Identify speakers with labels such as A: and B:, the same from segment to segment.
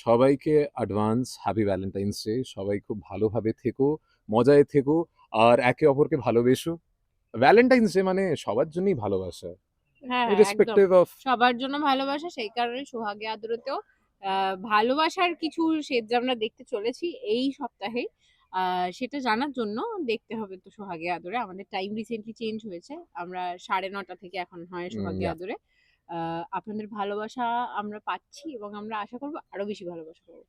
A: সবাইকে advance happy Valentine's day সবাই খুব ভালোভাবে থেকো মজায় থেকো আর একে অপরকে ভালোবেসো। ভ্যালেন্টাইন্স ডে মানে সবার জন্যই ভালোবাসা।
B: হ্যাঁ
A: ইরেসপেক্টিভ অফ
B: সবার জন্য ভালোবাসা সেই কারণে সোহাগে আদরেতেও ভালোবাসার কিছু সেজ আমরা দেখতে চলেছি এই সপ্তাহে। সেটা জানার জন্য দেখতে হবে তো সোহাগে আদরে। আমাদের টাইম রিসেন্টলি চেঞ্জ হয়েছে। আমরা সাড়ে নটা থেকে এখন হয় সোহাগে আদরে। আপনাদের ভালোবাসা আমরা পাচ্ছি এবং আমরা আশা করব আরও বেশি ভালোবাসা করব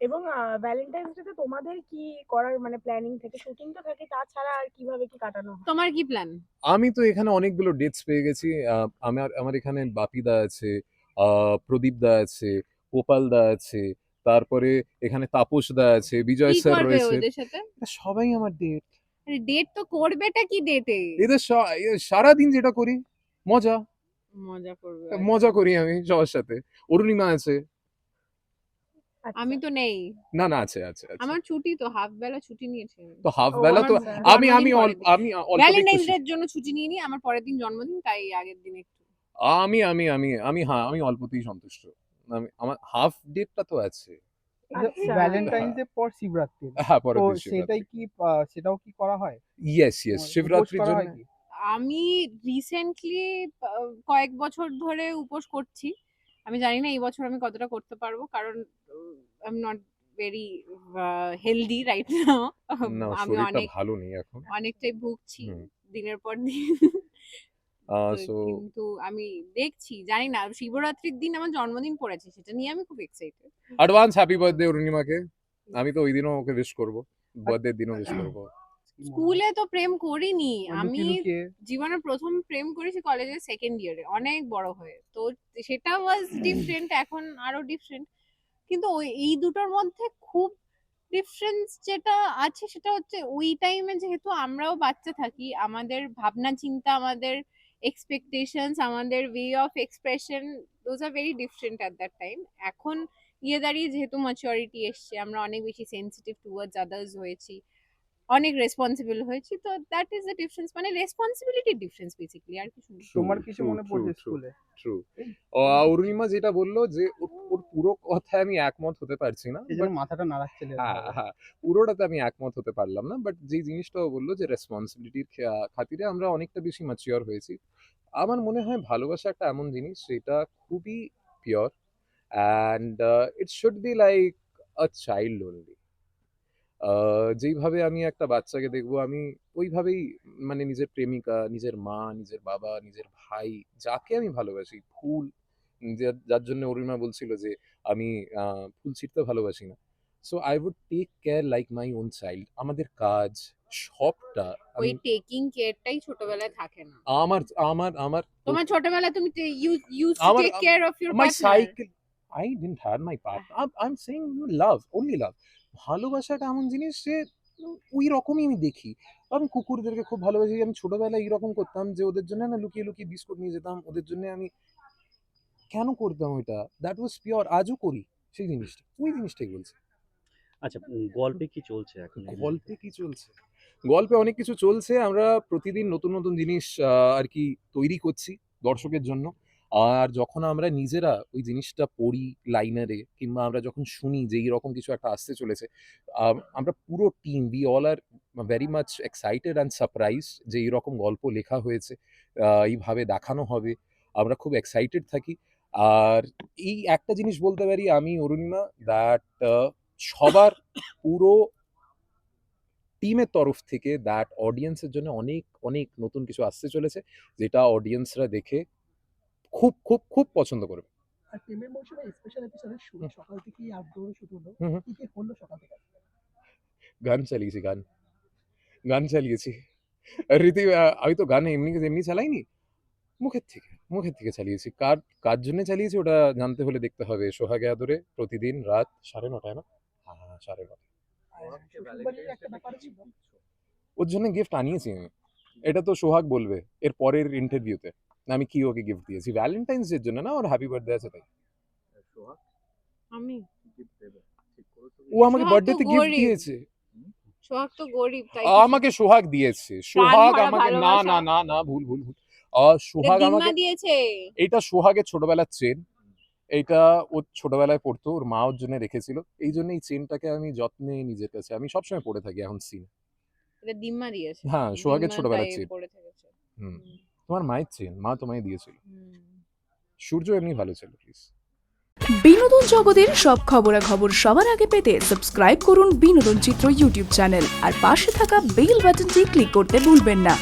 C: এবং ভ্যালেন্টাইন্স ডে তে তোমাদের কি করার মানে প্ল্যানিং থেকে? শুটিং তো থাকে তাছাড়া আর কীভাবে কি কাটানো হয়?
B: তোমার কি প্ল্যান
A: আমি তো এখানে অনেকগুলো ডেটস পেয়ে গেছি। আহ, আমার আমার এখানে বাপিদা আছে আহ, প্রদীপ দা আছে গোপাল দা আছে তারপরে এখানে তাপস দা আছে বিজয় স্যার রয়েছে।
B: সাথে?
A: সবাই আমার ডেট
B: ডেট তো করবেটা কি ডেটে
A: এদের সারাদিন যেটা করি মজা।
B: মজা করবে
A: মজা করি আমি সবার সাথে অরুণিমা আছে
C: আচ্ছা।
B: আমি তো নেই
A: না না আছে আছে
B: আমার ছুটি তো হাফ বেলা ছুটি নিয়েছি আমি।
A: তো হাফ বেলা তো
C: আচ্ছা।
A: আমি আমি। আমি
B: ভ্যালেন্টাইন্স জন্য ছুটি নিয়ে নি আমার পরের দিন জন্মদিন তাই আগের দিন একটু
A: আমি আমি আমি আমি হ্যাঁ আমি অল্পতেই সন্তুষ্ট আমি আমার হাফ ডেটটা তো আছে
C: আচ্ছা।
D: ভ্যালেন্টাইন্স ডে পর শিবরাত্রি
A: হ্যাঁ পরে
D: সেটাই কি সেটাও কি করা হয়
A: ইয়েস ইয়েস
D: মানে
A: শিবরাত্রির জন্য?
B: আমি রিসেন্টলি কয়েক বছর ধরে উপোস করছি। আমি জানি না এই বছর আমি কতটা করতে পারব কারণ I am not very healthy right now আমি অনেক
A: ভালো নেই এখন।
B: অনেকটাই ভুগছি দিনের পর দিন। তো কিন্তু আমি দেখছি জানি না শিবরাত্রির দিন আমার জন্মদিন পড়েছে সেটা নিয়ে আমি খুব এক্সাইটেড
A: অ্যাডভান্স হ্যাপি বার্থডে অরুণিমাকে। আমি তো ওই দিনও ওকে উইশ করব। বার্থডে দিনও উইশ করব।
B: স্কুলে তো প্রেম করিনি। আমি জীবনে প্রথম প্রেম করেছি কলেজের সেকেন্ড ইয়ারে অনেক বড় হয়ে। তো সেটা ওয়াজ ডিফারেন্ট এখন আরও ডিফারেন্ট কিন্তু ওই এই দুটোর মধ্যে খুব ডিফারেন্স যেটা আছে সেটা হচ্ছে ওই টাইমে যেহেতু আমরাও বাচ্চা থাকি আমাদের ভাবনা চিন্তা আমাদের এক্সপেকটেশনস আমাদের way of expression those are very different at that time এখন গিয়ে দাঁড়িয়ে যেহেতু ম্যাচুরিটি এসছে আমরা অনেক বেশি সেন্সিটিভ টুয়ার্ডস আদার্স হয়েছি। অনেক রেসপন্সিবল হয়েছি। তো দ্যাট ইজ দ্য ডিফারেন্স মানে রেসপন্সিবিলিটি ডিফারেন্স বেসিক্যালি আর কিছু না।
D: তোমার কিছু মনে পড়ছে স্কুলে
A: ট্রু অরুণিমা যেটা বলল যে ওর- পুরো কথায় আমি একমত হতে পারছি না
D: জন্য মাথাটা নাড়াচ্ছিলে
A: হ্যাঁ হ্যাঁ পুরোটাতে আমি একমত হতে পারলাম না বাট যে জিনিসটা বলল যে রেসপন্সিবিলিটির খাতিরে আমরা অনেকটা বেশি ম্যাচিওর হয়েছি। আমার মনে হয় ভালোবাসা একটা এমন জিনিস যেটা খুবই pure and it should be like a child only যেইভাবে আমি একটা বাচ্চাকে দেখব আমি ওইভাবেই মানে নিজের প্রেমিকা নিজের মা নিজের বাবা নিজের ভাই যাকে আমি ভালোবাসি ফুল যার- যার জন্য অরুণা বলছিল যে আমি ফুল ছিঁড়তে ভালোবাসি না। So I would take care like my own child আমাদের কাজ সবটা
B: ওই
A: আমি
B: টেকিং কেয়ারটাই ছোটবেলায় থাকে না।
A: আমার আমার আমার
B: তোমার ছোটবেলায় তুমি ইউ ইউ
A: আমার-
B: take care of your
A: my cycle I didn't have my part I'm, I'm saying love only love. ভালোবাসাটা এমন জিনিস যে ওই রকমই আমি দেখি। আমি কুকুরদেরকে খুব ভালোবাসি। আমি ছোটবেলায় এইরকম করতাম যে ওদের জন্য না লুকিয়ে লুকিয়ে বিস্কুট নিয়ে যেতাম। ওদের জন্য আমি কেন করতাম ওইটা? দ্যাট ওয়াজ পিওর আজও করি সেই জিনিসটা। ওই জিনিসটাই বলছি।
E: আচ্ছা গল্পে কি চলছে এখন
A: গল্পে কি চলছে? গল্পে অনেক কিছু চলছে। আমরা প্রতিদিন নতুন নতুন জিনিস আর কি তৈরি করছি দর্শকের জন্য। আর যখন আমরা নিজেরা ওই জিনিসটা পড়ি লাইনারে কিংবা আমরা যখন শুনি যে এইরকম কিছু একটা আসতে চলেছে আমরা পুরো team we all are very much excited and surprise যে এইরকম গল্প লেখা হয়েছে এইভাবে দেখানো হবে। আমরা খুব এক্সাইটেড থাকি। আর এই একটা জিনিস বলতে পারি আমি, অরুণিমা দ্যাট সবার পুরো টিমের তরফ থেকে দ্যাট অডিয়েন্সের জন্য অনেক অনেক নতুন কিছু আসতে চলেছে, যেটা অডিয়েন্সরা দেখে খুব খুব খুব পছন্দ করবে।
F: আর প্রেমের মৌসুমে স্পেশাল এপিসোডের শুরু সকাল থেকেই আউটডোর শুরু হলো। কি কি হলো সকাল থেকে
A: গান চালিয়েছি গান। গান চালিয়েছি। রীতি আমি তো গান এমনি এমনি চালাইনি। মুখের থেকে মুখের থেকে চালিয়েছি। কার কার জন্য চালিয়েছি ওটা জানতে হলে দেখতে হবে সোহাগে আদরে প্রতিদিন রাত সাড়ে নটায় না? হ্যাঁ সাড়ে নটা
F: আর শ্বশুরবাড়ির একটা ব্যাপার ছিল
A: ওর জন্য গিফট আনিয়েছি আমি। এটা তো সোহাগ বলবে এর পরের ইন্টারভিউতে আমি কি ওকে গিফট দিয়েছি? ভ্যালেন্টাইন্স ডের জন্য না? ওর হ্যাপি বার্থডে আছে তাই।
B: আমি।
A: ও আমাকে বার্থডেতে গিফট দিয়েছে।
B: সোহাগ তো গরিব তাই
A: আমাকে সোহাগ দিয়েছে। সোহাগ আমাকে না না না না ভুল ভুল ভুল। সোহাগ আমাকে
B: দিয়েছে।
A: এটা সোহাগের ছোটবেলার চেন এইটা ও ছোটবেলায় পড়তো ওর মা ওর জন্য রেখেছিল। এই জন্য এই চেনটাকে আমি যত্নে নিজের কাছে আমি সবসময় পড়ে থাকি এখন সিন
B: এটা দিম্মা দিয়েছে।
A: হ্যাঁ, সোহাগের ছোটবেলার চেন।
B: পরে থেকেছে।
A: হুম।
B: হুম,
A: তোমার মায়ের চেন মা তোমায় দিয়েছিল। সূর্য এমনি ভালো ছিল প্লিজ
G: বিনোদন জগতের সব খবরাখবর সবার আগে পেতে সাবস্ক্রাইব করুন বিনোদন চিত্র ইউটিউব চ্যানেল আর পাশে থাকা বেল বাটনটি ক্লিক করতে ভুলবেন না।